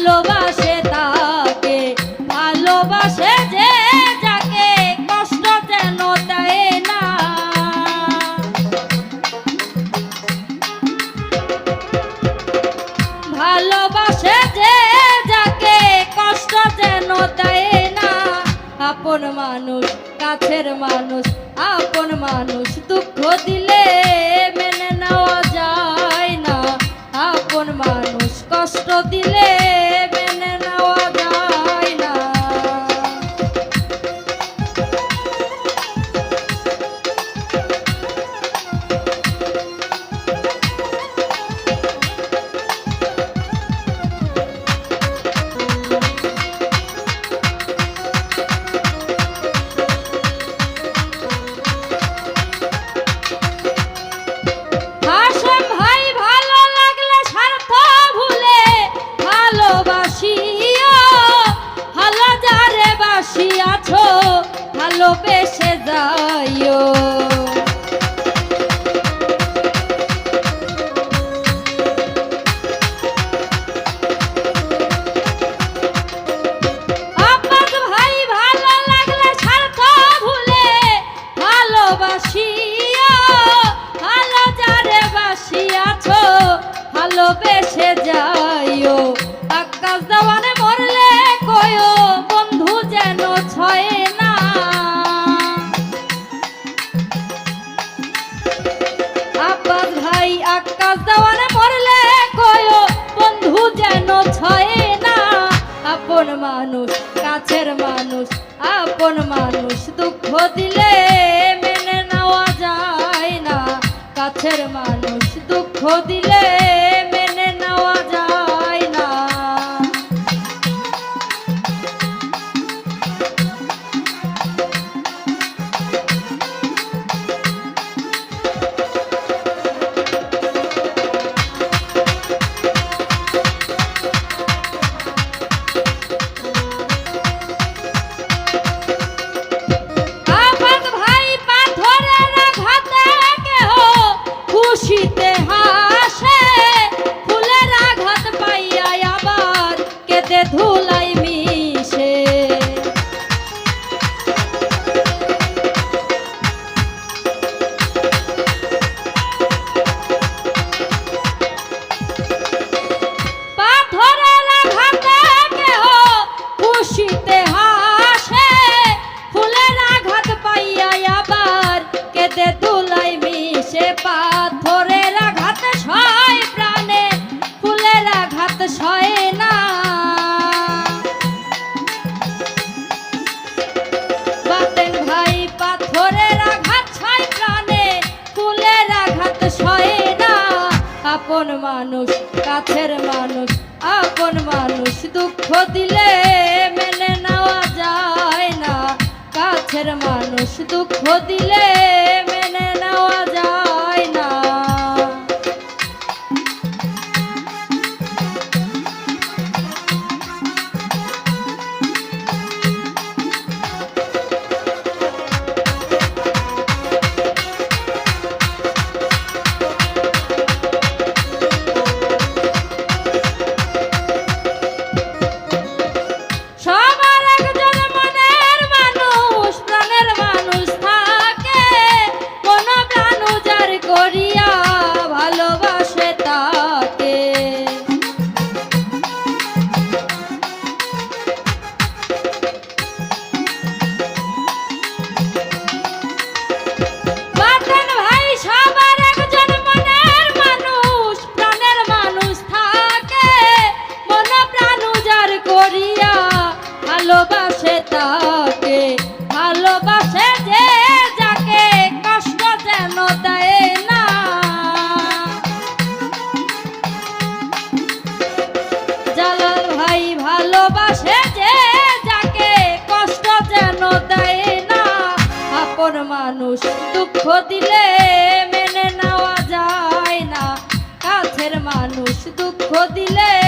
ভালোবাসে যে যাকে দেয় না। আপন মানুষ, কাছের মানুষ, আপন মানুষ দুঃখ দিলে মেনে নেওয়া যায় না। আপন মানুষ কষ্ট দিলে দুঃখ আঘাত সয় না। বাতেন ভাই পাথরের আঘাত ছয় প্রাণে ফুলের আপন মানুষ, কাছের মানুষ, আপন মানুষ দুঃখ দিলে মেনে নেওয়া যায় না। কাছের মানুষ দুঃখ দিলে মেনে নেওয়া যায় দুঃখ দিলে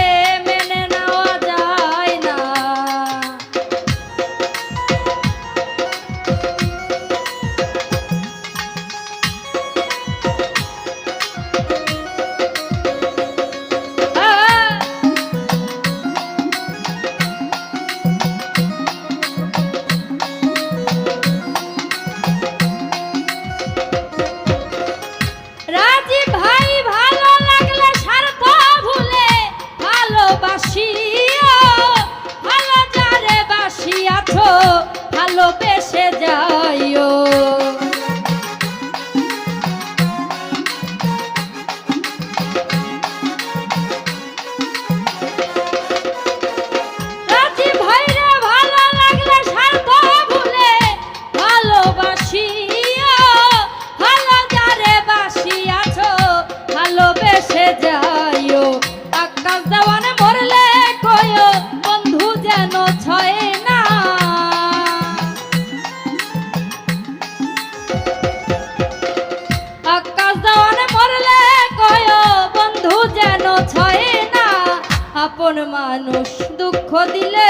মানুষ দুঃখ দিলে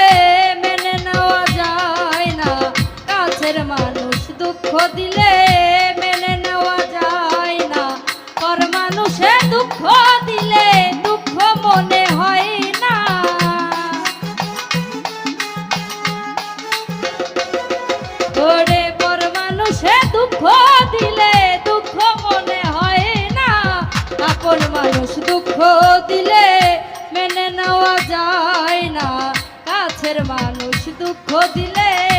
মেনে নেওয়া যায় না। কাছের মানুষ দুঃখ দিলে মেনে নেওয়া যায় না। পর মানুষে দুঃখ দিলে দুঃখ মনে হয় না। ওরে, পর মানুষে দুঃখ দিলে দুঃখ মনে হয় না। আপন মানুষ দুঃখ দিলে মানুষ দুঃখ দিলে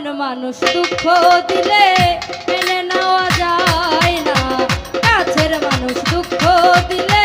মন মানুষ দুঃখ দিলে মেনে নেওয়া যায় না। কাছের মানুষ দুঃখ দিলে